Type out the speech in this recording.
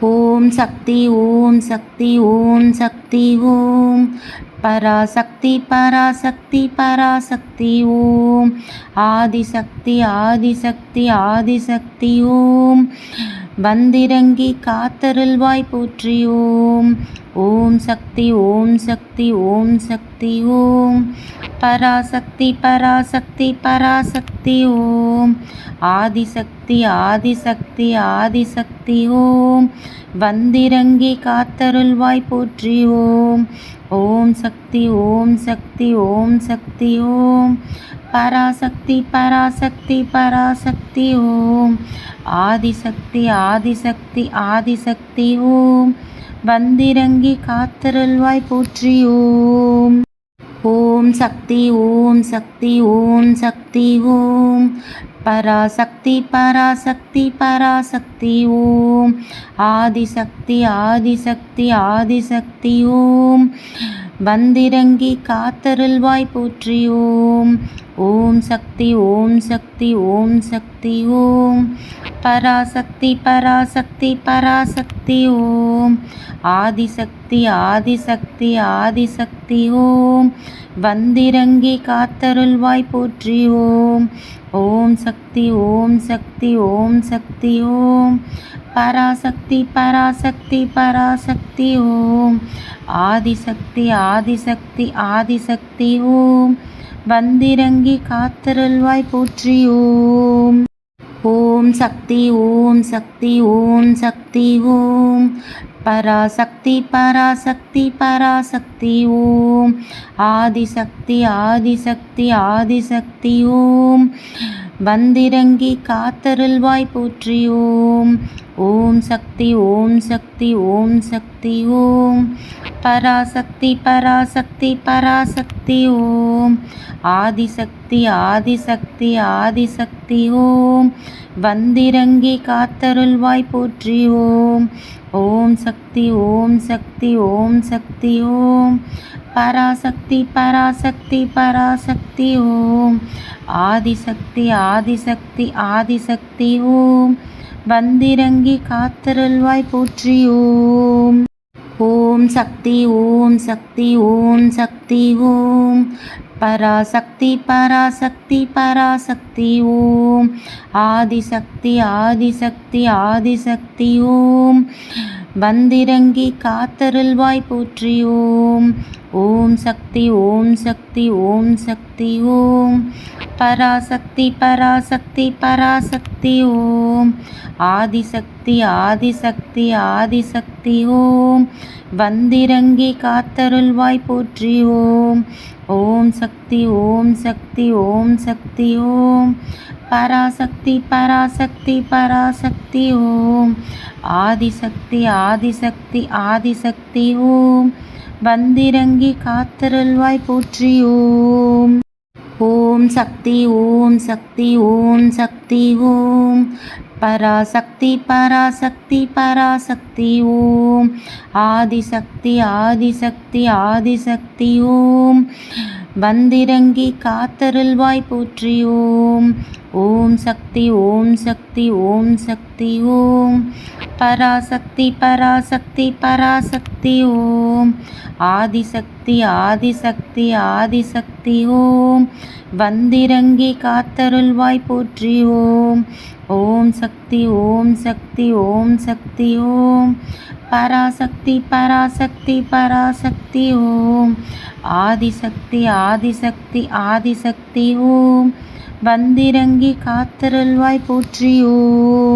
ஓம் சக்தி ஓம் சக்தி ஓம் சக்தி ஓம். பராசக்தி பராசக்தி பராசக்தி ஓம். ஆதிசக்தி ஆதிசக்தி ஆதிசக்தி ஓம். வந்திறங்கி காத்தருள்வாய் போற்றியோம் ஓம் சக்தி ஓம் சக்தி ஓம் சக்தி ஓம். பராசக்தி பராசக்தி பராசக்தி ஓம். ஆதிசக்தி ஆதிசக்தி ஆதிசக்தி ஓம். வந்திரங்கி காத்தருள்வாய் போற்றி ஓம். ஓம் சக்தி ஓம் சக்தி ஓம் சக்தி ஓம். பராசக்தி பராசக்தி பராசக்தி ஓம். ஆதிசக்தி ஆதிசக்தி ஆதிசக்தி ஓம். வந்திறங்கி காத்தருள்வாய் போற்றி. ஓம். ஓம் சக்தி ஓம் சக்தி ஓம் சக்தி ஓம். பராசக்தி பராசக்தி பராசக்தி ஓம். ஆதிசக்தி ஆதிசக்தி ஆதிசக்தி ஓம். வந்திறங்கி காத்தருள்வாய் போற்றி ஓம் ஓம் சக்தி ஓம் சக்தி ஓம் சக்தி ஓம். பராசக்தி பராசக்தி பராசக்தி ஓம். ஆதிசக்தி ஆதிசக்தி ஆதிசக்தி ஓம். வந்திறங்கி காத்தருள்வாய் போற்றி ஓம் ஓம் சக்தி ஓம் சக்தி ஓம் சக்தி ஓம். பராசக்தி பராசக்தி பராசக்தி ஓம். ஆதிசக்தி ஆதிசக்தி ஆதிசக்தி ஓம். வந்திறங்கி காத்தருள்வாய் போற்றி ஓம். ஓம் சக்தி ஓம் சக்தி ஓம் சக்தி ஓம். பராசக்தி பராசக்தி பராசக்தி ஓம். ஆதிசக்தி ஆதிசக்தி ஆதிசக்தி ஓம். வந்திறங்கி காத்தருள்வாய் போற்றி ஓம். ஓம் சக்தி ஓம் சக்தி ஓம் சக்தி ஓம். பராசக்தி பராசக்தி பராசக்தி ஓம். ஆதிசக்தி ஆதிசக்தி ஆதிசக்தி ஓம். வந்திறங்கி காத்தருள்வாய் போற்றி ஓம். ஓம் சக்தி ஓம் சக்தி ஓம் சக்தி ஓம். பராசக்தி பராசக்தி பராசக்தி ஓம். ஆதிசக்தி ஆதிசக்தி ஆதிசக்தி ஓம். வந்திறங்கி காத்தருள்வாய் போற்றி ஓம். ஓம் சக்தி ஓம் சக்தி ஓம் சக்தி ஓம். பராசக்தி பராசக்தி பராசக்தி ஓம். ஆதிசக்தி ஆதிசக்தி ஆதிசக்தி ஓம். வந்திறங்கி காத்தருள்வாய் போற்றி ஓம் ஓம் சக்தி ஓம் சக்தி ஓம் சக்தி ஓம். பராசக்தி பராசக்தி பராசக்தி ஓம். ஆதிசக்தி ஆதிசக்தி ஆதிசக்தி ஓம். வந்திறங்கி காத்தருள்வாய் போற்றி ஓம். ஓம் சக்தி ஓம் சக்தி ஓம் சக்தி ஓம். பராசக்தி பராசக்தி பராசக்தி ஓம். ஆதிசக்தி ஆதிசக்தி ஆதிசக்தி ஓம். வந்திறங்கி காத்தருள்வாய் போற்றி ஓம். ஓம் சக்தி ஓம் சக்தி ஓம் சக்தி ஓம். பராசக்தி பராசக்தி பராசக்தி ஓம். ஆதிசக்தி ஆதிசக்தி ஆதிசக்தி ஓம். வந்திறங்கி காத்தருள்வாய் போற்றி ஓம். ஓம் சக்தி ஓம் சக்தி ஓம் சக்தி ஓம். பராசக்தி பராசக்தி பராசக்தி ஓம். ஆதிசக்தி ஆதிசக்தி ஆதிசக்தி ஓம். வந்திறங்கி காத்தருள்வாய் போற்றி ஓம். ஓம் சக்தி ஓம் சக்தி ஓம் சக்தி ஓம். பராசக்தி பராசக்தி பராசக்தி ஓம். ஆதிசக்தி ஆதிசக்தி ஆதிசக்தி ஓம். வந்திறங்கி காத்தருள்வாய் போற்றி ஓம்.